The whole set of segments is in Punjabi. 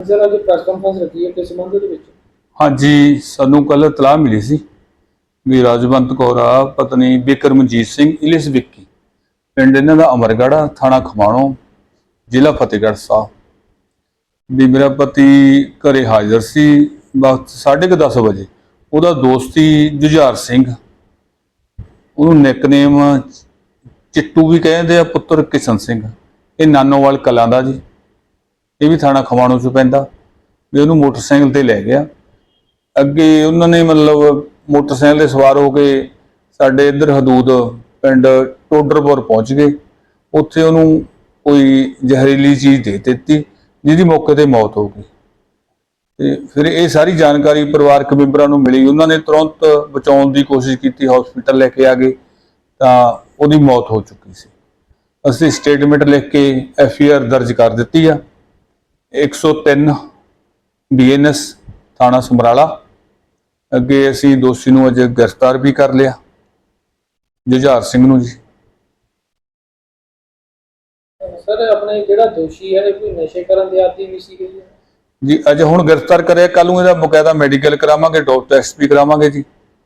ਸਰ ਅੱਜ ਪ੍ਰੈਸ ਕਾਨਫਰੰਸ ਰੱਖੀ ਹੈ, ਕਿਸ ਸੰਬੰਧ ਦੇ ਵਿੱਚ? ਹਾਂਜੀ, ਸਾਨੂੰ ਕੱਲ ਤਲਾਹ ਮਿਲੀ ਸੀ ਵੀ ਰਾਜਵੰਤ ਕੌਰ ਆ, ਪਤਨੀ ਬਿਕਰਮਜੀਤ ਸਿੰਘ, ਇਲਿਸ ਵਿੱਕੀ। ਪਿੰਡ ਇਹਨਾਂ ਦਾ ਅਮਰਗੜ੍ਹ ਥਾਣਾ ਖਮਾਣੋ, ਜ਼ਿਲ੍ਹਾ ਫਤਿਹਗੜ੍ਹ ਸਾਹਿਬ। ਵੀ ਮੇਰਾ ਪਤੀ ਘਰੇ ਹਾਜ਼ਰ ਸੀ ਵਕਤ 10:30 ਵਜੇ। ਉਹਦਾ ਦੋਸਤੀ ਜੁਝਾਰ ਸਿੰਘ। ਉਹਨੂੰ ਨਿਕਨੇਮ ਚਿੱਟੂ ਵੀ ਕਹਿੰਦੇ ਆ, ਪੁੱਤਰ ਕਿਸ਼ਨ ਸਿੰਘ। ਇਹ ਨਾਨੋਵਾਲ ਕਲਾਂ ਦਾ ਜੀ। ਇਹ ਵੀ ਥਾਣਾ ਖਮਾਣੋ ਚ ਪੈਂਦਾ ਵੀ ਉਹਨੂੰ ਮੋਟਰਸਾਈਕਲ ਤੇ ਲੈ ਗਿਆ। ਅੱਗੇ ਉਹਨਾਂ ਨੇ ਮਤਲਬ ਮੋਟਰਸਾਈਕਲ ਤੇ ਸਵਾਰ ਹੋ ਕੇ ਸਾਡੇ ਇੱਧਰ ਹਦੂਦ ਪਿੰਡ ਟੋਡਰਪੁਰ ਪਹੁੰਚ ਗਏ। ਉੱਥੇ ਉਹਨੂੰ ਕੋਈ ਜ਼ਹਿਰੀਲੀ ਚੀਜ਼ ਦੇ ਦਿੱਤੀ, ਜਿਹਦੀ ਮੌਕੇ ਤੇ ਮੌਤ ਹੋ ਗਈ। ਤੇ ਫਿਰ ਇਹ ਸਾਰੀ ਜਾਣਕਾਰੀ ਪਰਿਵਾਰਕ ਮੈਂਬਰਾਂ ਨੂੰ ਮਿਲੀ। ਉਹਨਾਂ ਨੇ ਤੁਰੰਤ ਬਚਾਉਣ ਦੀ ਕੋਸ਼ਿਸ਼ ਕੀਤੀ, ਹਸਪੀਟਲ ਲੈ ਕੇ ਆ ਗਏ, ਤਾਂ ਉਹਦੀ ਮੌਤ ਹੋ ਚੁੱਕੀ ਸੀ। ਅਸੀਂ ਸਟੇਟਮੈਂਟ ਲਿਖ ਕੇ ਐਫ ਆਈ ਆਰ ਦਰਜ ਕਰ ਦਿੱਤੀ ਆ। 103 ਬੀਐਨਐਸ ਥਾਣਾ ਸਮਰਾਲਾ। ਅੱਗੇ ਅਸੀਂ ਦੋਸ਼ੀ ਨੂੰ ਅਜੇ ਗ੍ਰਿਫਤਾਰ ਵੀ ਕਰ ਲਿਆ। ਜੁਝਾਰ ਸਿੰਘ ਨੂੰ ਜੀ। ਸਰ ਆਪਣੇ ਜਿਹੜਾ ਦੋਸ਼ੀ ਹੈ ਇਹ ਕੋਈ ਨਸ਼ੇ ਕਰਨ ਦੇ ਆਦੀ ਵੀ ਸੀਗੇ ਜੀ? ਜੀ ਅਜੇ ਹੁਣ ਗ੍ਰਿਫਤਾਰ ਕਰਿਆ। ਕੱਲ ਨੂੰ ਇਹਦਾ ਬਕਾਇਦਾ ਮੈਡੀਕਲ ਕਰਾਵਾਂਗੇ ਡਾਕਟਰ ਟੈਸਟ ਵੀ ਕਰਾਵਾਂਗੇ ਜੀ।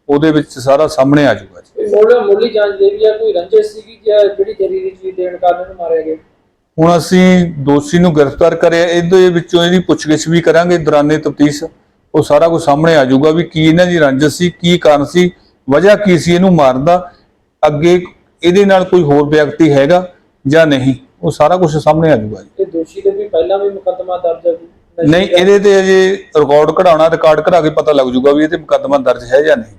ਉਹਦੇ ਵਿੱਚ ਸਾਰਾ ਸਾਹਮਣੇ ਆ ਜਾਊਗਾ ਜੀ। ਮੁੱਢ ਮੁੱਢਲੀ ਜਾਂਚ ਦੇ ਵੀ ਹੈ ਕੋਈ ਰੰਜਿਸ਼ ਸੀਗੀ ਜਾਂ ਜਿਹੜੀ ਜ਼ਹਿਰੀਲੀ ਚੀਜ਼ ਦੇਣ ਕਾਰਨ ਮਾਰਿਆ ਗਿਆ? ਹੁਣ ਅਸੀਂ ਦੋਸ਼ੀ ਨੂੰ ਗ੍ਰਿਫਤਾਰ ਕਰਿਆ ਇਹਦੇ ਵਿੱਚੋਂ ਇਹਦੀ ਪੁੱਛਗਿੱਛ ਵੀ ਕਰਾਂਗੇ ਦੌਰਾਨੇ ਤਫਤੀਸ਼ ਉਹ ਸਾਰਾ ਕੁਝ ਸਾਹਮਣੇ ਆ ਜਾਊਗਾ ਵੀ ਕੀ ਇਹਨਾਂ ਦੀ ਰੰਜਿਸ਼ ਸੀ ਕੀ ਕਾਰਨ ਸੀ ਵਜ੍ਹਾ ਕੀ ਸੀ ਇਹਨੂੰ ਮਾਰਨ ਦਾ ਅੱਗੇ ਇਹਦੇ ਨਾਲ ਕੋਈ ਹੋਰ ਵਿਅਕਤੀ ਹੈਗਾ ਜਾਂ ਨਹੀਂ ਉਹ ਸਾਰਾ ਕੁਝ ਸਾਹਮਣੇ ਆ ਜਾਊਗਾ ਜੀ ਇਹ ਦੋਸ਼ੀ ਦੇ ਵੀ ਪਹਿਲਾਂ ਵੀ ਮੁਕੱਦਮਾ ਦਰਜ ਹੈ ਨਹੀਂ। ਇਹਦੇ ਤੇ ਅਜੇ ਰਿਕਾਰਡ ਕਢਾਉਣਾ ਰਿਕਾਰਡ ਕਢਾ ਕੇ ਪਤਾ ਲੱਗ ਜਾਊਗਾ ਵੀ ਇਹ ਤੇ ਮੁਕੱਦਮਾ ਦਰਜ ਹੈ ਜਾਂ ਨਹੀਂ